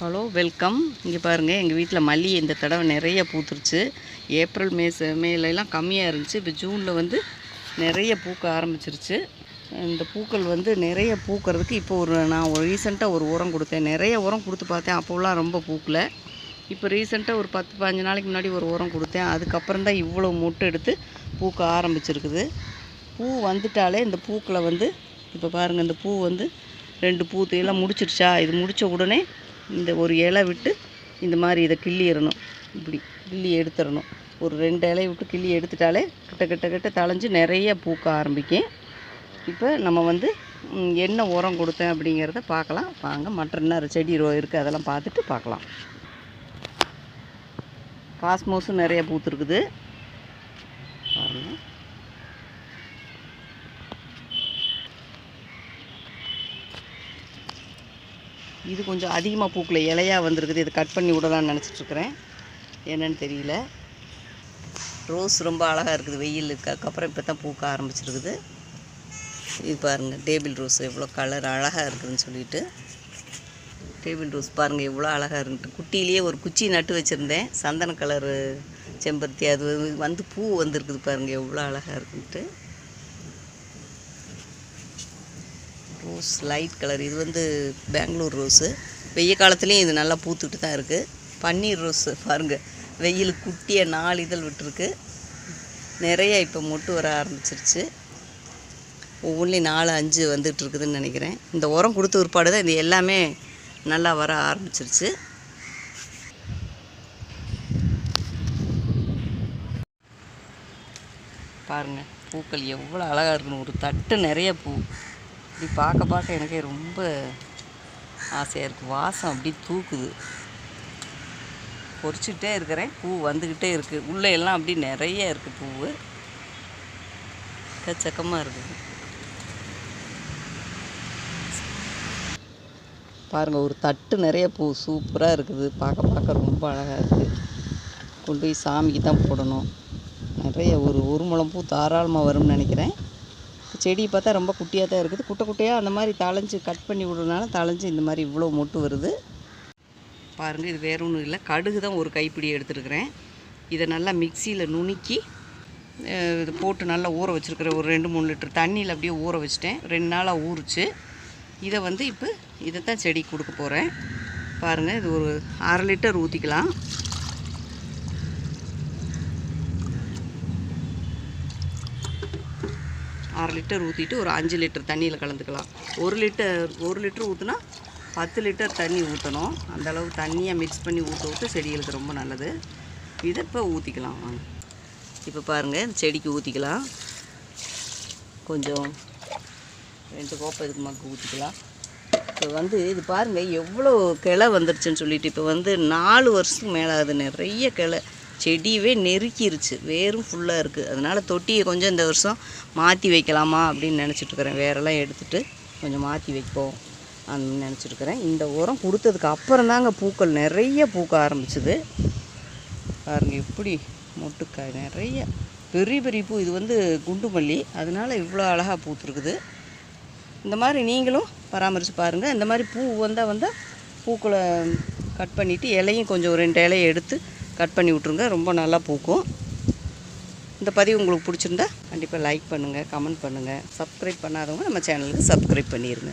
Hello welcome. இங்கே பாருங்கள் எங்கள் வீட்டில் மல்லி இந்த தடவை நிறைய பூத்துருச்சு. ஏப்ரல் மே ச- கம்மியாக இருந்துச்சு. இப்போ ஜூனில் வந்து நிறைய பூக்க ஆரம்பிச்சிருச்சு. இந்த பூக்கள் வந்து நிறைய பூக்கிறதுக்கு இப்போ ஒரு நான் ஒரு ரீசெண்டாக ஒரு உரம் கொடுத்தேன். நிறைய உரம் கொடுத்து பார்த்தேன். அப்போலாம் ரொம்ப பூக்கல. இப்போ ரீசெண்டாக ஒரு பத்து பதினஞ்சு நாளைக்கு முன்னாடி ஒரு உரம் கொடுத்தேன். அதுக்கப்புறம் தான் இவ்வளோ மொட்டு எடுத்து பூக்க ஆரம்பிச்சிருக்குது. பூ வந்துட்டாலே இந்த பூக்களை வந்து இப்போ பாருங்கள் இந்த பூ வந்து ரெண்டு பூ எல்லாம் முடிச்சிருச்சா? இது முடித்த உடனே இந்த ஒரு இலை விட்டு இந்த மாதிரி இதை கிள்ளிடணும். இப்படி கிள்ளி எடுத்துடணும். ஒரு ரெண்டு இலையை விட்டு கிள்ளி எடுத்துட்டாலே கிட்ட கிட்ட கிட்ட தளைஞ்சு நிறைய பூக்க ஆரம்பிக்கும். இப்போ நம்ம வந்து என்ன உரம் கொடுத்தேன் அப்படிங்கிறத பார்க்கலாம். வாங்க மற்ற என்ன செடி ரோ இருக்குது அதெல்லாம் பார்த்துட்டு பார்க்கலாம். காஸ்மோஸும் நிறைய பூத்துருக்குது. பாருங்கள் இது கொஞ்சம் அதிகமாக பூக்கல இலையாக வந்திருக்குது. இதை கட் பண்ணி விடலான்னு நினச்சிட்ருக்குறேன். என்னன்னு தெரியல. ரோஸ் ரொம்ப அழகாக இருக்குது வெயிலுக்கு அதுக்கப்புறம் இப்போ தான் பூக்க ஆரம்பிச்சிருக்குது. இது பாருங்கள் டேபிள் ரோஸ் எவ்வளோ கலர் அழகாக இருக்குதுன்னு சொல்லிட்டு. டேபிள் ரோஸ் பாருங்கள் எவ்வளோ அழகாக இருக்குன்ட்டு குட்டியிலேயே ஒரு குச்சி நட்டு வச்சுருந்தேன். சந்தன கலரு செம்பருத்தி அது வந்து பூ வந்திருக்குது பாருங்கள் எவ்வளோ அழகாக இருக்குன்ட்டு. Rose light colour. இது வந்து பெங்களூர் ரோஸு. வெய்ய காலத்துலேயும் இது நல்லா பூத்துட்டு தான் இருக்குது பன்னீர் ரோஸு பாருங்கள் வெயில் குட்டிய நாலு இதழ் விட்டுருக்கு. நிறைய இப்போ மொட்டு வர ஆரம்பிச்சிருச்சு. ஒவ்வொன்றிலையும் நாலு அஞ்சு வந்துட்டு இருக்குதுன்னு நினைக்கிறேன். இந்த உரம் கொடுத்த பிற்பாடு தான் இது எல்லாமே நல்லா வர ஆரம்பிச்சிருச்சு. பாருங்கள் பூக்கள் எவ்வளோ அழகாக இருக்குன்னு. ஒரு தட்டு நிறைய பூ. இப்படி பார்க்க பார்க்க எனக்கே ரொம்ப ஆசையாக இருக்குது வாசம் அப்படி தூக்குது. பொறிச்சிக்கிட்டே இருக்கிறேன். பூ வந்துக்கிட்டே இருக்குது உள்ளே எல்லாம் அப்படி நிறைய இருக்குது பூவு. எக்கச்சக்கமாக இருக்குது பாருங்கள் ஒரு தட்டு நிறைய பூ சூப்பராக இருக்குது. பார்க்க பார்க்க ரொம்ப அழகாக இருக்குது கொண்டு போய் சாமிக்கு தான் போடணும். நிறைய ஒரு ஒரு முழம் பூ தாராளமாக வரும்னு நினைக்கிறேன். செடி பார்த்தா ரொம்ப குட்டியாக தான் இருக்குது. குட்டை குட்டையாக அந்த மாதிரி தளைஞ்சு கட் பண்ணி விடுறதுனால தளைஞ்சு இந்த மாதிரி இவ்வளோ மொட்டு வருது. பாருங்கள் இது வேற ஒன்றும் இல்லை. கடுகு தான் ஒரு கைப்பிடி எடுத்துருக்கிறேன். இதை நல்லா மிக்சியில் நுணுக்கி இது போட்டு நல்லா ஊற வச்சுருக்கிறேன். ஒரு ரெண்டு மூணு லிட்டர் தண்ணியில் அப்படியே ஊற வச்சுட்டேன். ரெண்டு நாளாக ஊறுச்சு. இதை வந்து இப்போ இதை தான் செடி கொடுக்க போகிறேன் பாருங்கள் இது ஒரு அரை லிட்டர் ஊற்றிக்கலாம் அரை லிட்டர் ஊற்றிட்டு ஒரு அஞ்சு லிட்டர் தண்ணியில் கலந்துக்கலாம். ஒரு லிட்டர் ஒரு லிட்டர் ஊற்றுனா பத்து லிட்டர் தண்ணி ஊற்றணும் அந்த அளவு தண்ணியை மிக்ஸ் பண்ணி ஊற்ற ஊற்ற செடிகளுக்கு ரொம்ப நல்லது. இதை இப்போ ஊற்றிக்கலாம் வாங்க. இப்போ பாருங்கள் இந்த செடிக்கு ஊற்றிக்கலாம் கொஞ்சம் ரெண்டு கோப்பை இதுக்கு மக்கு ஊற்றிக்கலாம் இப்போ வந்து இது பாருங்கள் எவ்வளோ கிளை வந்துருச்சுன்னு சொல்லிட்டு இப்போ வந்து நாலு வருஷத்துக்கு மேலே ஆகுது நிறைய கிளை. செடியவே நெருக்கிருச்சு. வேரும் ஃபுல்லாக இருக்குது அதனால் தொட்டியை கொஞ்சம் இந்த வருஷம் மாற்றி வைக்கலாமா அப்படின்னு நினச்சிட்ருக்குறேன் வேரெல்லாம் எடுத்துட்டு கொஞ்சம் மாற்றி வைப்போம் அப்படின்னு நினச்சிட்ருக்குறேன் இந்த உரம் கொடுத்ததுக்கு அப்புறம் தாங்க பூக்கள் நிறைய பூக்க ஆரம்பிச்சுது. பாருங்க எப்படி மொட்டுக்காய் நிறைய. பெரிய பெரிய பூ. இது வந்து குண்டு மல்லி அதனால இவ்வளோ அழகாக பூத்துருக்குது. இந்த மாதிரி நீங்களும் பராமரித்து பாருங்கள் இந்த மாதிரி பூ வந்தால் வந்தால் பூக்களை கட் பண்ணிவிட்டு இலையும் கொஞ்சம் ஒரு ரெண்டு இலையை எடுத்து கட் பண்ணி விட்ருங்க ரொம்ப நல்லா பூக்கும். இந்த பதிவு உங்களுக்கு பிடிச்சிருந்தா கண்டிப்பாக லைக் பண்ணுங்கள் கமெண்ட் பண்ணுங்கள் சப்ஸ்கிரைப் பண்ணாதவங்க நம்ம சேனலுக்கு சப்ஸ்கிரைப் பண்ணிடுங்க